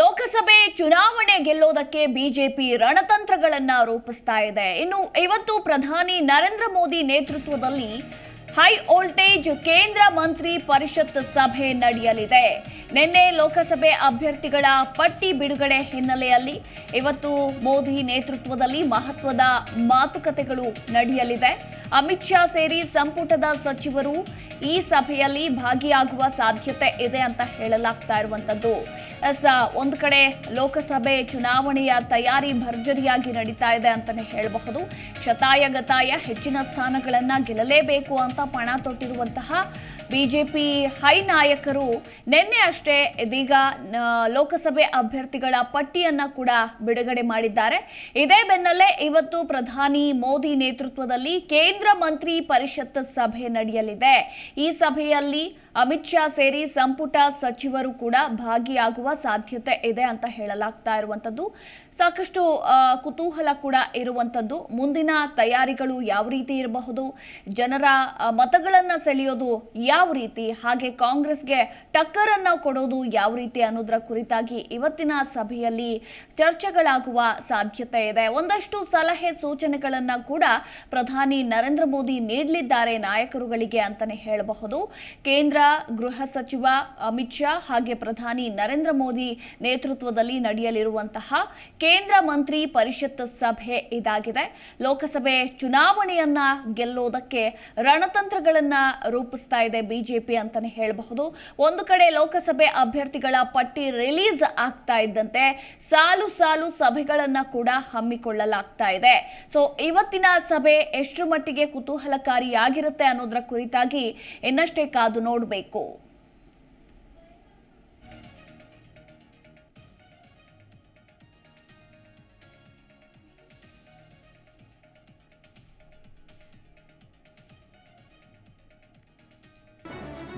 ಲೋಕಸಭೆ ಚುನಾವಣೆ ಗೆಲ್ಲೋದಕ್ಕೆ ಬಿಜೆಪಿ ರಣತಂತ್ರಗಳನ್ನ ರೂಪಿಸ್ತಾ ಇದೆ. ಇನ್ನು ಇವತ್ತು ಪ್ರಧಾನಿ ನರೇಂದ್ರ ಮೋದಿ ನೇತೃತ್ವದಲ್ಲಿ ಹೈ ವೋಲ್ಟೇಜ್ ಕೇಂದ್ರ ಮಂತ್ರಿ ಪರಿಷತ್ ಸಭೆ ನಡೆಯಲಿದೆ. ನಿನ್ನೆ ಲೋಕಸಭೆ ಅಭ್ಯರ್ಥಿಗಳ ಪಟ್ಟಿ ಬಿಡುಗಡೆ ಹಿನ್ನೆಲೆಯಲ್ಲಿ ಇವತ್ತು ಮೋದಿ ನೇತೃತ್ವದಲ್ಲಿ ಮಹತ್ವದ ಮಾತುಕತೆಗಳು ನಡೆಯಲಿದೆ. ಅಮಿತ್ ಶಾ ಸೇರಿ ಸಂಪುಟದ ಸಚಿವರು ಈ ಸಭೆಯಲ್ಲಿ ಭಾಗಿಯಾಗುವ ಸಾಧ್ಯತೆ ಇದೆ ಅಂತ ಹೇಳಲಾಗ್ತಾ ಇರುವಂತದ್ದು. ಎಸ್ ಒಂದು ಕಡೆ ಲೋಕಸಭೆ ಚುನಾವಣೆಯ ತಯಾರಿ ಭರ್ಜರಿಯಾಗಿ ನಡೀತಾ ಇದೆ ಅಂತಾನೆ ಹೇಳಬಹುದು. ಶತಾಯ ಗತಾಯ ಹೆಚ್ಚಿನ ಸ್ಥಾನಗಳನ್ನು ಗೆಲ್ಲಲೇಬೇಕು ಅಂತ ಪಣ ತೊಟ್ಟಿರುವಂತಹ ಬಿಜೆಪಿ ಹೈ ನಾಯಕರು ನಿನ್ನೆ ಅಷ್ಟೇ ಇದೀಗ ಲೋಕಸಭೆ ಅಭ್ಯರ್ಥಿಗಳ ಪಟ್ಟಿಯನ್ನ ಕೂಡ ಬಿಡುಗಡೆ ಮಾಡಿದ್ದಾರೆ. ಇದೇ ಬೆನ್ನಲ್ಲೇ ಇವತ್ತು ಪ್ರಧಾನಿ ಮೋದಿ ನೇತೃತ್ವದಲ್ಲಿ ಕೇಂದ್ರ ಮಂತ್ರಿ ಪರಿಷತ್ ಸಭೆ ನಡೆಯಲಿದೆ. ಈ ಸಭೆಯಲ್ಲಿ ಅಮಿತ್ ಶಾ ಸೇರಿ ಸಂಪುಟ ಸಚಿವರು ಕೂಡ ಭಾಗಿಯಾಗುವ ಸಾಧ್ಯತೆ ಇದೆ ಅಂತ ಹೇಳಲಾಗ್ತಾ ಇರುವಂಥದ್ದು. ಸಾಕಷ್ಟು ಕುತೂಹಲ ಕೂಡ ಇರುವಂತದ್ದು ಮುಂದಿನ ತಯಾರಿಗಳು ಯಾವ ರೀತಿ ಇರಬಹುದು? ಜನರ ಮತಗಳನ್ನ ಸೆಳೆಯೋದು ಯಾವ ರೀತಿ? ಹಾಗೆ ಕಾಂಗ್ರೆಸ್ಗೆ ಟಕ್ಕರ್ ಅನ್ನ ಕೊಡೋದು ಯಾವ ರೀತಿ ಅನ್ನೋದರ ಕುರಿತಾಗಿ ಇವತ್ತಿನ ಸಭೆಯಲ್ಲಿ ಚರ್ಚೆಗಳಾಗುವ ಸಾಧ್ಯತೆ ಇದೆ. ಒಂದಷ್ಟು ಸಲಹೆ ಸೂಚನೆಗಳನ್ನ ಕೂಡ ಪ್ರಧಾನಿ ನರೇಂದ್ರ ಮೋದಿ ನೀಡಲಿದ್ದಾರೆ ನಾಯಕರುಗಳಿಗೆ ಅಂತಾನೆ ಹೇಳಬಹುದು. ಕೇಂದ್ರ ಗೃಹ ಸಚಿವ ಅಮಿತ್ ಶಾ ಹಾಗೆ ಪ್ರಧಾನಿ ನರೇಂದ್ರ ಮೋದಿ ನೇತೃತ್ವದಲ್ಲಿ ನಡೆಯಲಿರುವಂತಹ ಕೇಂದ್ರ ಮಂತ್ರಿ ಪರಿಷತ್ ಸಭೆ ಇದಾಗಿದೆ. ಲೋಕಸಭೆ ಚುನಾವಣೆಯನ್ನ ಗೆಲ್ಲೋದಕ್ಕೆ ರಣತಂತ್ರಗಳನ್ನ ರೂಪಿಸ್ತಾ ಇದೆ ಬಿಜೆಪಿ ಅಂತಾನೆ ಹೇಳಬಹುದು. ಒಂದು ಕಡೆ ಲೋಕಸಭೆ ಅಭ್ಯರ್ಥಿಗಳ ಪಟ್ಟಿ ರಿಲೀಸ್ ಆಗ್ತಾ ಇದ್ದಂತೆ ಸಾಲು ಸಾಲು ಸಭೆಗಳನ್ನ ಕೂಡ ಹಮ್ಮಿಕೊಳ್ಳಲಾಗ್ತಾ ಇದೆ. ಸೊ, ಇವತ್ತಿನ ಸಭೆ ಎಷ್ಟರ ಮಟ್ಟಿಗೆ ಕುತೂಹಲಕಾರಿಯಾಗಿರುತ್ತೆ ಅನ್ನೋದರ ಕುರಿತಾಗಿ ಇನ್ನಷ್ಟೇ ಕಾದು ನೋಡಬೇಕು.